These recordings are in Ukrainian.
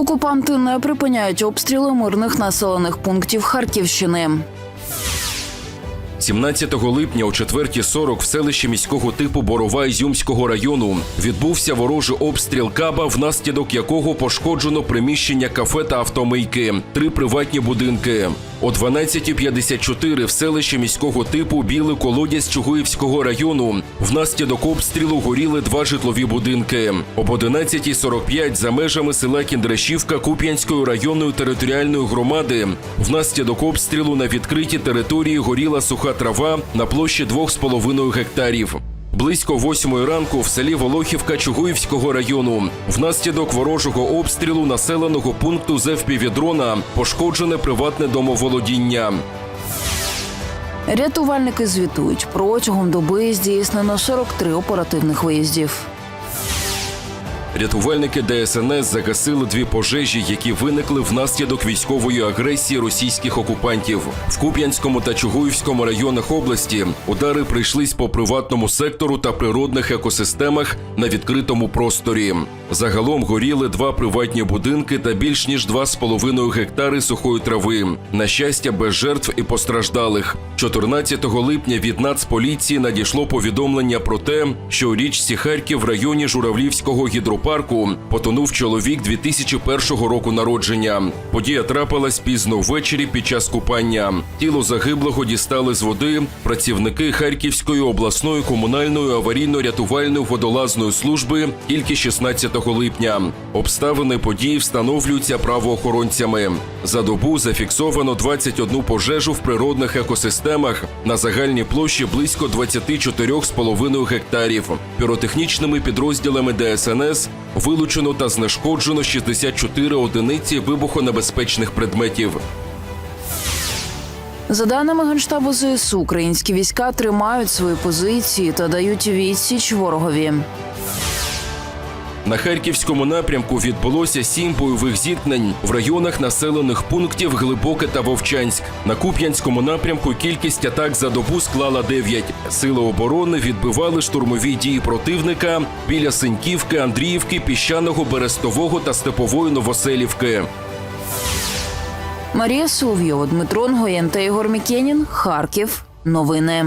Окупанти не припиняють обстріли мирних населених пунктів Харківщини. 17 липня о 4.40 в селищі міського типу Борова Ізюмського району відбувся ворожий обстріл каба, внаслідок якого пошкоджено приміщення кафе та автомийки, три приватні будинки. О 12.54 в селищі міського типу Білий колодязь Чугуївського району внаслідок обстрілу горіли два житлові будинки. Об 11.45 за межами села Кіндрашівка Куп'янської районної територіальної громади внаслідок обстрілу на відкритій території горіла суха трава на площі 2,5 гектарів. Близько восьмої ранку в селі Волохівка Чугуївського району внаслідок ворожого обстрілу населеного пункту Зевпівідрона пошкоджене приватне домоволодіння. Рятувальники звітують протягом доби здійснено 43 оперативних виїздів. Рятувальники ДСНС загасили дві пожежі, які виникли внаслідок військової агресії російських окупантів в Куп'янському та Чугуївському районах області. Удари прийшлись по приватному сектору та природних екосистемах на відкритому просторі. Загалом горіли два приватні будинки та більш ніж 2,5 гектари сухої трави. На щастя, без жертв і постраждалих. 14 липня від Нацполіції надійшло повідомлення про те, що у річці Харків в районі Журавлівського гідропарку потонув чоловік 2001 року народження. Подія трапилась пізно ввечері під час купання. Тіло загиблого дістали з води працівники Харківської обласної комунальної аварійно-рятувальної водолазної служби тільки 16 липня. Обставини події встановлюються правоохоронцями. За добу зафіксовано 21 пожежу в природних екосистемах на загальній площі близько 24,5 гектарів. Піротехнічними підрозділами ДСНС вилучено та знешкоджено 64 одиниці вибухонебезпечних предметів. За даними Генштабу ЗСУ, українські війська тримають свої позиції та дають відсіч ворогові. На харківському напрямку відбулося сім бойових зіткнень в районах населених пунктів Глибоке та Вовчанськ. На Куп'янському напрямку кількість атак за добу склала 9. Сили оборони відбивали штурмові дії противника біля Синьківки, Андріївки, Піщаного, Берестового та Степової Новоселівки. Марія Соловйова, Дмитро Нгоєн та Ігор Мікенін. Харків. Новини.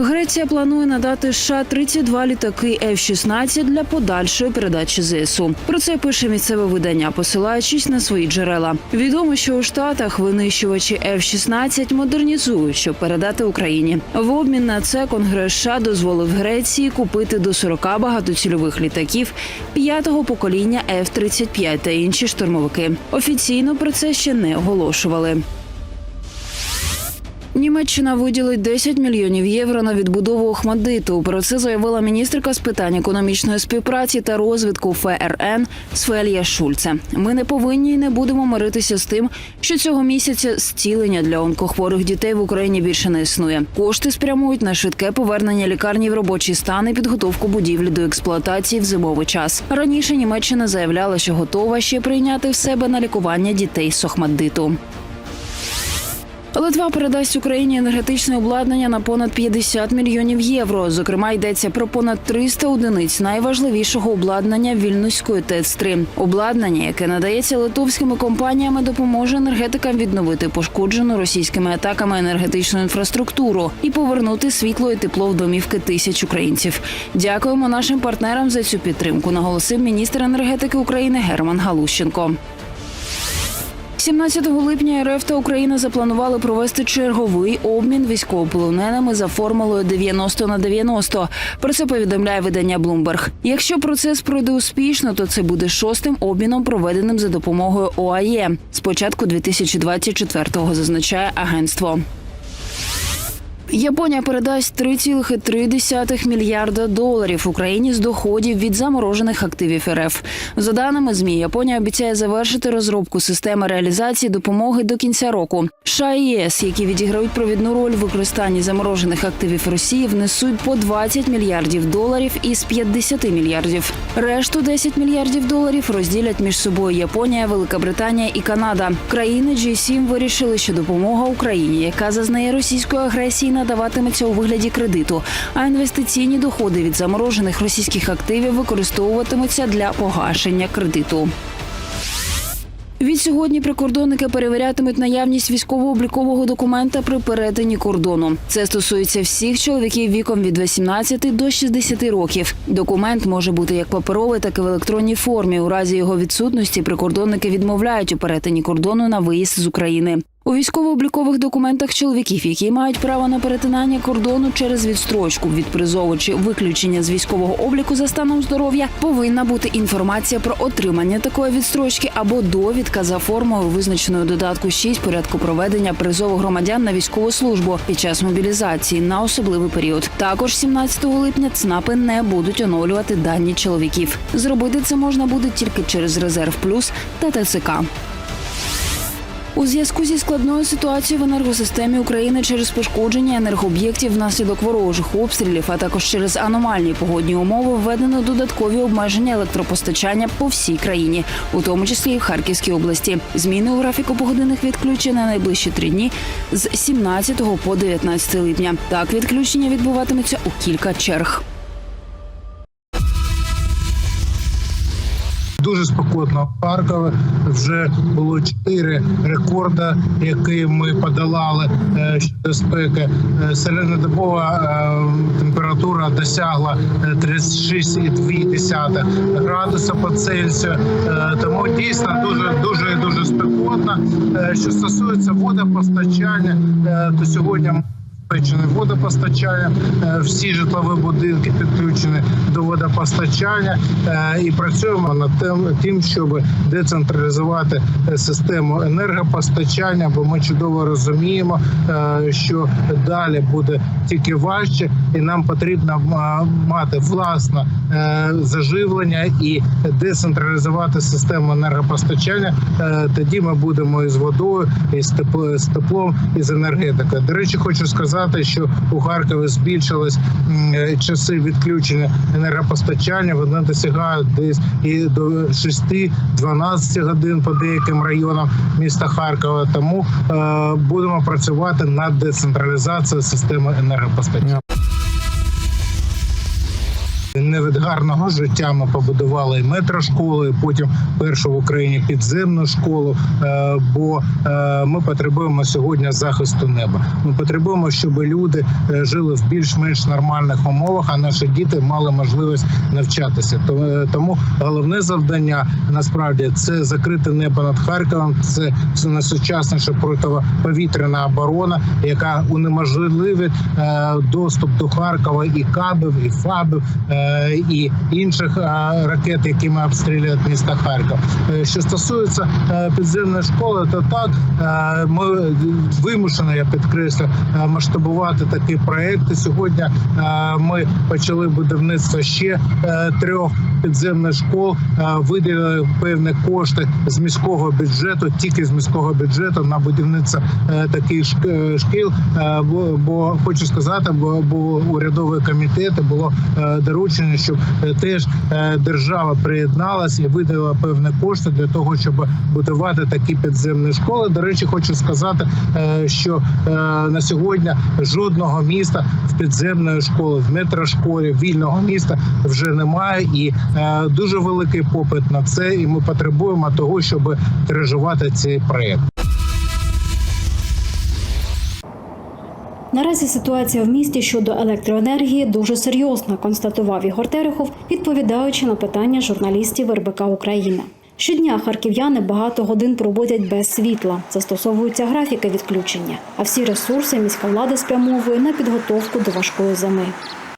Греція планує надати США 32 літаки F-16 для подальшої передачі ЗСУ. Про це пише місцеве видання, посилаючись на свої джерела. Відомо, що у штатах винищувачі F-16 модернізують, щоб передати Україні. В обмін на це Конгрес США дозволив Греції купити до 40 багатоцільових літаків п'ятого покоління F-35 та інші штурмовики. Офіційно про це ще не оголошували. Німеччина виділить 10 мільйонів євро на відбудову Охмадиту. Про це заявила міністерка з питань економічної співпраці та розвитку ФРН Сфелія Шульце. Ми не повинні і не будемо миритися з тим, що цього місяця зцілення для онкохворих дітей в Україні більше не існує. Кошти спрямують на швидке повернення лікарні в робочий стан і підготовку будівлі до експлуатації в зимовий час. Раніше Німеччина заявляла, що готова ще прийняти в себе на лікування дітей з Охмаддиту. Литва передасть Україні енергетичне обладнання на понад 50 мільйонів євро. Зокрема, йдеться про понад 300 одиниць найважливішого обладнання Вільнюської ТЕЦ-3. Обладнання, яке надається литовськими компаніями, допоможе енергетикам відновити пошкоджену російськими атаками енергетичну інфраструктуру і повернути світло і тепло в домівки тисяч українців. Дякуємо нашим партнерам за цю підтримку. Наголосив міністр енергетики України Герман Галущенко. 17 липня РФ та Україна запланували провести черговий обмін військовополоненими за формулою 90 на 90. Про це повідомляє видання Bloomberg. Якщо процес пройде успішно, то це буде шостим обміном, проведеним за допомогою ОАЄ з початку 2024-го, зазначає агентство. Японія передасть 3,3 мільярда доларів Україні з доходів від заморожених активів РФ. За даними ЗМІ, Японія обіцяє завершити розробку системи реалізації допомоги до кінця року. США і ЄС, які відіграють провідну роль в використанні заморожених активів Росії, внесуть по 20 мільярдів доларів із 50 мільярдів. Решту 10 мільярдів доларів розділять між собою Японія, Велика Британія і Канада. Країни G7 вирішили, що допомога Україні, яка зазнає російської агресії, надаватиметься у вигляді кредиту, а інвестиційні доходи від заморожених російських активів використовуватимуться для погашення кредиту. Відсьогодні прикордонники перевірятимуть наявність військово-облікового документа при перетині кордону. Це стосується всіх чоловіків віком від 18 до 60 років. Документ може бути як паперовий, так і в електронній формі. У разі його відсутності прикордонники відмовляють у перетині кордону на виїзд з України. У військово-облікових документах чоловіків, які мають право на перетинання кордону через відстрочку від призову чи виключення з військового обліку за станом здоров'я, повинна бути інформація про отримання такої відстрочки або довідка за формою, визначеною додатку 6 порядку проведення призову громадян на військову службу під час мобілізації на особливий період. Також 17 липня ЦНАПи не будуть оновлювати дані чоловіків. Зробити це можна буде тільки через резерв плюс та ТЦК. У зв'язку зі складною ситуацією в енергосистемі України через пошкодження енергооб'єктів внаслідок ворожих обстрілів, а також через аномальні погодні умови введено додаткові обмеження електропостачання по всій країні, у тому числі і в Харківській області. Зміни у графіку погодинних відключень на найближчі три дні з 17 по 19 липня. Так відключення відбуватиметься у кілька черг. Дуже спекотно в Харкові. Вже було чотири рекорди, які ми подолали е, щодо спеки. Е, Середньодобова е, температура досягла е, 36,2 градуса по Цельсію. Тому дійсно дуже дуже дуже спекотно. Що стосується водопостачання, то сьогодні водопостачання, Е, всі житлові будинки підключені до водопостачання Е, і працюємо над тим, щоб децентралізувати е, систему енергопостачання, бо ми чудово розуміємо, що далі буде тільки важче, і нам потрібно мати власне заживлення і децентралізувати систему енергопостачання. Тоді ми будемо із водою, і з теплом, і з енергетикою. До речі, хочу сказати, що у Харкові збільшились е, часи відключення енергопостачання. Вони досягають десь і до 6-12 годин по деяким районам міста Харкова. Тому е, будемо працювати над децентралізацією системи енергопостачання. Не від гарного життя ми побудували і метрошколу, і потім першу в Україні підземну школу. е, Бо е, ми потребуємо сьогодні захисту неба. Ми потребуємо, щоб люди е, жили в більш-менш нормальних умовах, а наші діти мали можливість навчатися. То- Тому головне завдання насправді це закрити небо над Харковом. Це найсучасніша протиповітряна оборона, яка унеможливить доступ до Харкова і кабів, і фабів, і інших ракет, якими обстрілюють місто Харків. Е, Що стосується е, підземної школи, то так е, ми вимушені, я підкреслю, масштабувати такі проекти. Сьогодні ми почали будівництво ще трьох підземних школ, виділили певні кошти з міського бюджету, тільки з міського бюджету на будівництво таких шкіл. Бо, хочу сказати, бо був урядовий комітет, було е, доручення, щоб е, теж е, держава приєдналась і виділила певні кошти для того, щоб будувати такі підземні школи. До речі, хочу сказати, е, що на сьогодні жодного міста в підземної школи, в метрошколі, вільного міста вже немає, і дуже великий попит на це. І ми потребуємо того, щоб переживати цей проект. Наразі ситуація в місті щодо електроенергії дуже серйозна, констатував Ігор Терехов, відповідаючи на питання журналістів РБК Україна. Щодня харків'яни багато годин проводять без світла, застосовуються графіки відключення, а всі ресурси міська влада спрямовує на підготовку до важкої зими.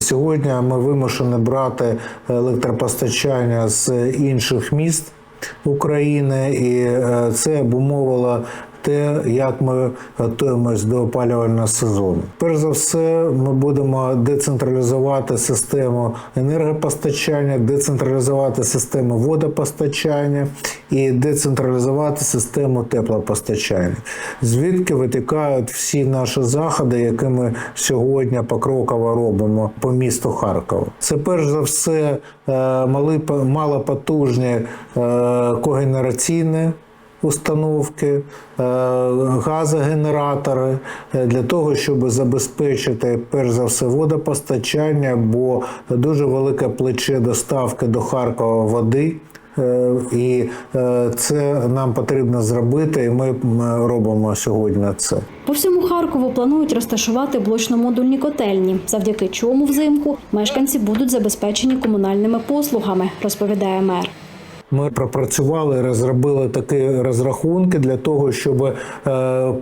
Сьогодні ми вимушені брати електропостачання з інших міст України, і е, це обумовило те, як ми готуємось до опалювального сезону. Перш за все, ми будемо децентралізувати систему енергопостачання, децентралізувати систему водопостачання і децентралізувати систему теплопостачання, звідки витікають всі наші заходи, які ми сьогодні покроково робимо по місту Харкова. Це перш за все е, мали малопотужні е, когенераційні установки, е, газогенератори е, для того, щоб забезпечити перш за все водопостачання, бо дуже велике плече доставки до Харкова води. Е, І це нам потрібно зробити, і ми робимо сьогодні це. По всьому Харкову планують розташувати блочно-модульні котельні, завдяки чому взимку мешканці будуть забезпечені комунальними послугами, розповідає мер. Ми пропрацювали, розробили такі розрахунки для того, щоб е,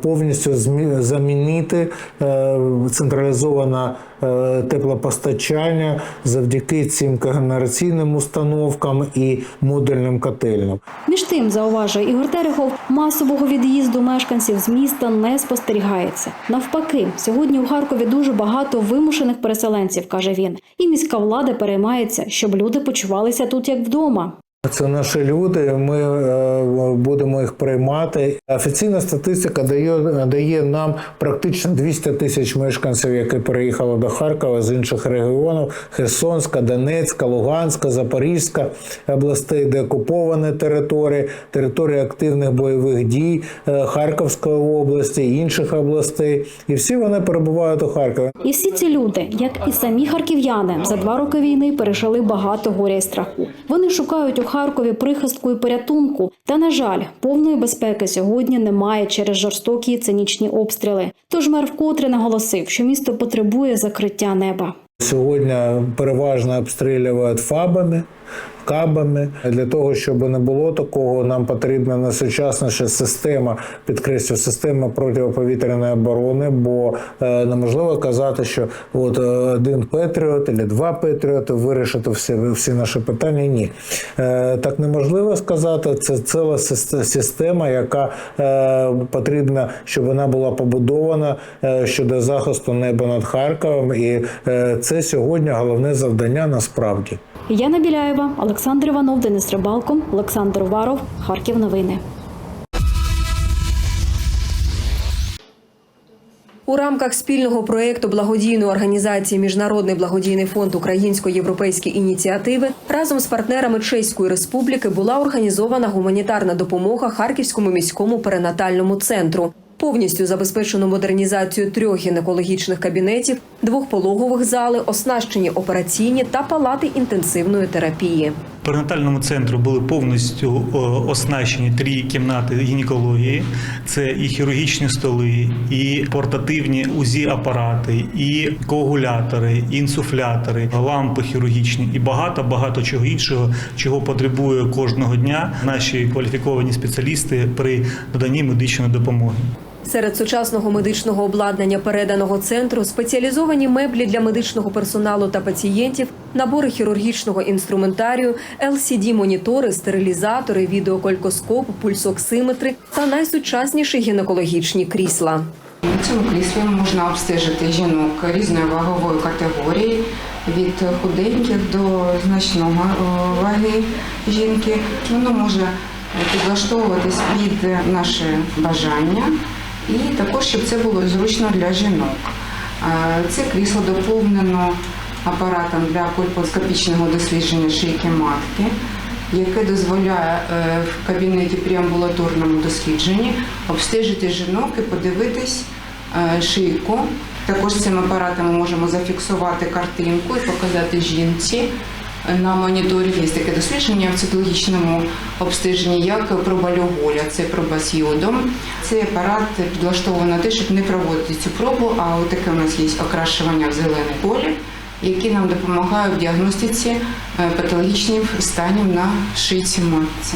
повністю замінити е, централізоване е, теплопостачання завдяки цим когенераційним установкам і модульним котельням. Між тим, зауважує Ігор Терехов, масового від'їзду мешканців з міста не спостерігається. Навпаки, сьогодні у Харкові дуже багато вимушених переселенців, каже він. І міська влада переймається, щоб люди почувалися тут як вдома. Це наші люди. Ми е, будемо їх приймати. Офіційна статистика дає, дає нам практично 200 тисяч мешканців, які переїхали до Харкова з інших регіонів: Херсонська, Донецька, Луганська, Запорізька областей, де окуповані території, території активних бойових дій е, Харківської області, інших областей. І всі вони перебувають у Харкові. І всі ці люди, як і самі харків'яни, за два роки війни пережили багато горя і страху. Вони шукають у Харкові прихистку і порятунку. Та на жаль, повної безпеки сьогодні немає через жорстокі цинічні обстріли. Тож мер вкотре наголосив, що місто потребує закриття неба. Сьогодні переважно обстрілюють фабами, кабами. Для того, щоб не було такого, нам потрібна найсучасніша система, підкреслю, система протиповітряної оборони, бо е, неможливо казати, що от е, один Петріот або два Петріоти вирішити всі, всі наші питання. Ні. Е, так неможливо сказати. Це ціла система, яка е, потрібна, щоб вона була побудована е, щодо захисту неба над Харковом. І е, це сьогодні головне завдання насправді. Яна Біляєва, Олександр Іванов, Денис Рибалко, Олександр Уваров, Харків. Новини. У рамках спільного проєкту благодійної організації Міжнародний благодійний фонд Українсько-європейські ініціативи разом з партнерами Чеської Республіки була організована гуманітарна допомога Харківському міському перинатальному центру. Повністю забезпечено модернізацію трьох гінекологічних кабінетів, двох пологових зали, оснащені операційні та палати інтенсивної терапії. Перинатальному центру були повністю оснащені три кімнати гінекології. Це і хірургічні столи, і портативні УЗІ-апарати, і коагулятори, і інсуфлятори, лампи хірургічні і багато багато чого іншого, чого потребує кожного дня наші кваліфіковані спеціалісти при наданні медичної допомоги. Серед сучасного медичного обладнання переданого центру спеціалізовані меблі для медичного персоналу та пацієнтів, набори хірургічного інструментарію, LCD-монітори, стерилізатори, відеоколькоскоп, пульсоксиметри та найсучасніші гінекологічні крісла. На цьому кріслі можна обстежити жінок різної вагової категорії, від худеньких до значного е, ваги жінки. Воно може підлаштовуватись під наші бажання і також, щоб це було зручно для жінок. Е, Це крісло доповнено апаратом для кольпоскопічного дослідження шийки матки яке дозволяє е, в кабінеті при амбулаторному дослідженні обстежити жінок і подивитись е, шийку. Також цим апаратом ми можемо зафіксувати картинку і показати жінці на моніторі. Є таке дослідження в цитологічному обстеженні, як проба Льоголя, це проба з йодом. Цей апарат підлаштований на те, щоб не проводити цю пробу, а таке у нас є окрашування в зелене поле які нам допомагають в діагностиці е, патологічних станів на шийці матці.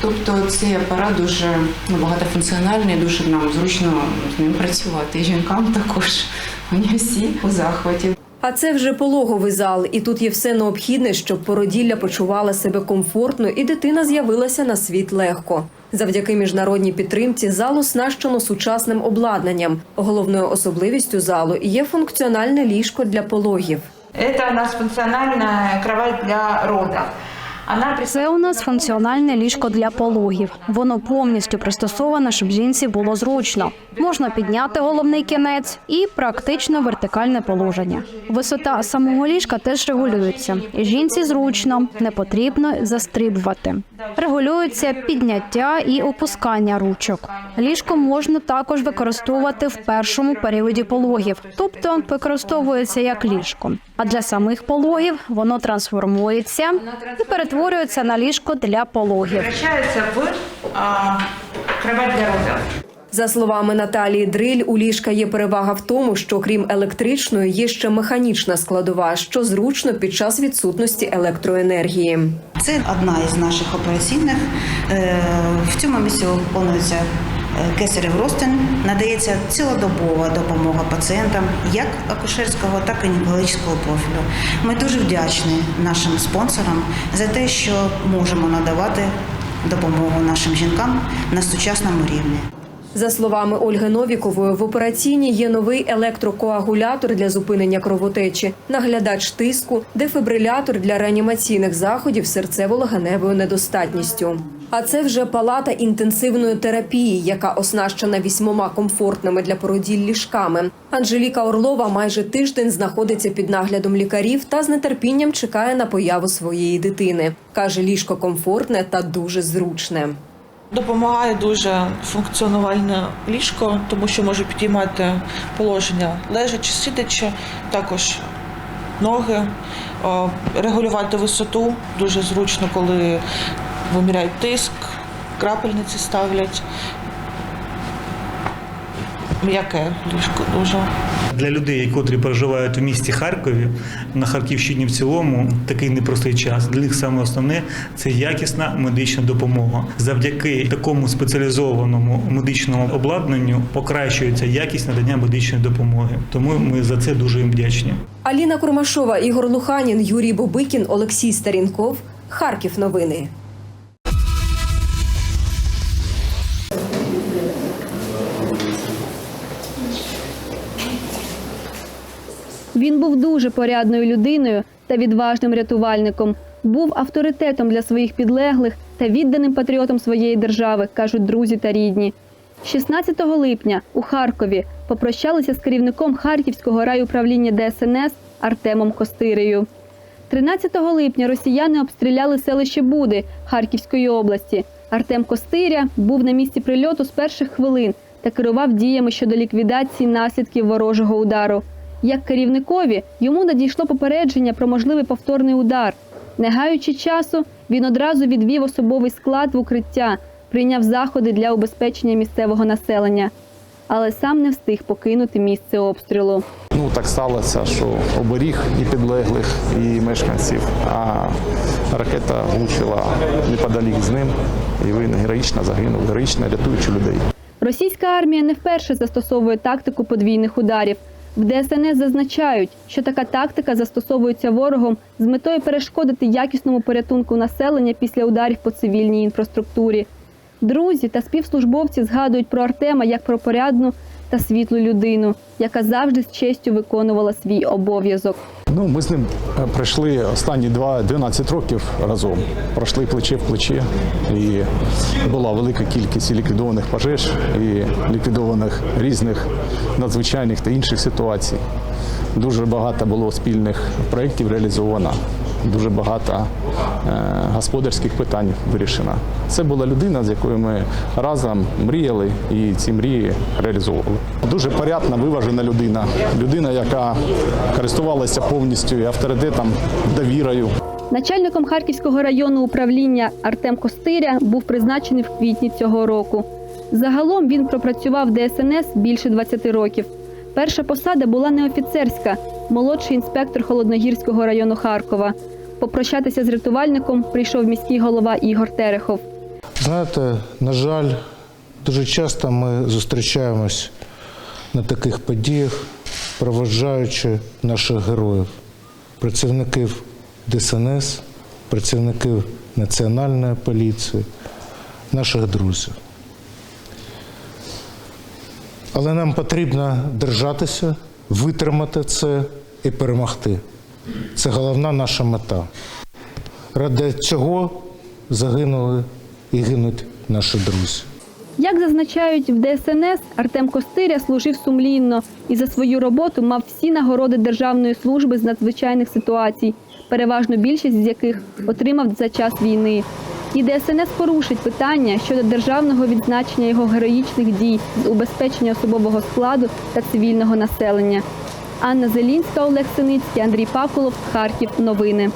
Тобто цей апарат дуже ну, багатофункціональний, дуже нам зручно з ним працювати. І жінкам також вони всі у захваті. А це вже пологовий зал, і тут є все необхідне, щоб породілля почувала себе комфортно і дитина з'явилася на світ легко. Завдяки міжнародній підтримці зал оснащено сучасним обладнанням. Головною особливістю залу є функціональне ліжко для пологів. Це у нас функціональна кровать для родов. Це у нас функціональне ліжко для пологів. Воно повністю пристосоване, щоб жінці було зручно. Можна підняти головний кінець і практично вертикальне положення. Висота самого ліжка теж регулюється. Жінці зручно, не потрібно застрибувати. Регулюється підняття і опускання ручок. Ліжко можна також використовувати в першому періоді пологів, тобто використовується як ліжко. А для самих пологів воно трансформується і перетворюється на ліжко для пологів. в а, кровать для родов. За словами Наталії Дриль, у ліжка є перевага в тому, що крім електричної є ще механічна складова, що зручно під час відсутності електроенергії. Це одна із наших операційних. Е, В цьому місці виконується кесарів розтин, надається цілодобова допомога пацієнтам як акушерського, так і гінекологічного профілю. Ми дуже вдячні нашим спонсорам за те, що можемо надавати допомогу нашим жінкам на сучасному рівні. За словами Ольги Новікової, в операційній є новий електрокоагулятор для зупинення кровотечі, наглядач тиску, дефібрилятор для реанімаційних заходів серцево-легеневою недостатністю. А це вже палата інтенсивної терапії, яка оснащена вісьмома комфортними для породіль ліжками. Анжеліка Орлова майже тиждень знаходиться під наглядом лікарів та з нетерпінням чекає на появу своєї дитини. каже, ліжко комфортне та дуже зручне. Допомагає дуже функціонувальне ліжко, тому що може підіймати положення лежачи, сидячи, також ноги, регулювати висоту дуже зручно, коли виміряють тиск, крапельниці ставлять. М'яке ліжко дуже. Для людей, котрі проживають в місті Харкові, на Харківщині в цілому такий непростий час. Для них саме основне це якісна медична допомога. Завдяки такому спеціалізованому медичному обладнанню покращується якість надання медичної допомоги. Тому ми за це дуже їм вдячні. Аліна Курмашова, Ігор Луханін, Юрій Бобикін, Олексій Старінков. Харків новини. Він був дуже порядною людиною та відважним рятувальником. Був авторитетом для своїх підлеглих та відданим патріотом своєї держави, кажуть друзі та рідні. 16 липня у Харкові попрощалися з керівником Харківського райуправління ДСНС Артемом Костирею. 13 липня росіяни обстріляли селище Буди Харківської області. Артем Костиря був на місці прильоту з перших хвилин та керував діями щодо ліквідації наслідків ворожого удару. Як керівникові йому надійшло попередження про можливий повторний удар. Не гаючи часу, він одразу відвів особовий склад в укриття, прийняв заходи для убезпечення місцевого населення, але сам не встиг покинути місце обстрілу. Ну так сталося, що оберіг і підлеглих, і мешканців, а ракета влучила неподалік з ним, і він героїчно загинув, героїчно рятуючи людей. Російська армія не вперше застосовує тактику подвійних ударів. В ДСНС зазначають, що така тактика застосовується ворогом з метою перешкодити якісному порятунку населення після ударів по цивільній інфраструктурі. Друзі та співслужбовці згадують про Артема як про порядну та світлу людину, яка завжди з честю виконувала свій обов'язок. Ну, ми з ним е, пройшли останні два 12 років разом. Пройшли плече в плече, і була велика кількість ліквідованих пожеж, і ліквідованих різних надзвичайних та інших ситуацій. Дуже багато було спільних проєктів реалізовано. Дуже багато е, господарських питань вирішено. Це була людина, з якою ми разом мріяли і ці мрії реалізовували. Дуже порядна, виважена людина. Людина, яка користувалася повністю і авторитетом, довірою. Начальником Харківського районного управління Артем Костиря був призначений в квітні цього року. Загалом він пропрацював в ДСНС більше 20 років. Перша посада була не офіцерська, молодший інспектор Холодногірського району Харкова. Попрощатися з рятувальником прийшов міський голова Ігор Терехов. Знаєте, на жаль, дуже часто ми зустрічаємось на таких подіях, проводжаючи наших героїв, працівників ДСНС, працівників Національної поліції, наших друзів. Але нам потрібно держатися, витримати це і перемогти. Це головна наша мета. Ради цього загинули і гинуть наші друзі. Як зазначають в ДСНС, Артем Костиря служив сумлінно і за свою роботу мав всі нагороди Державної служби з надзвичайних ситуацій, переважну більшість з яких отримав за час війни. І ДСНС порушить питання щодо державного відзначення його героїчних дій з убезпечення особового складу та цивільного населення. Анна Зелінська, Олег Синицький, Андрій Пакулов, Харків. Новини.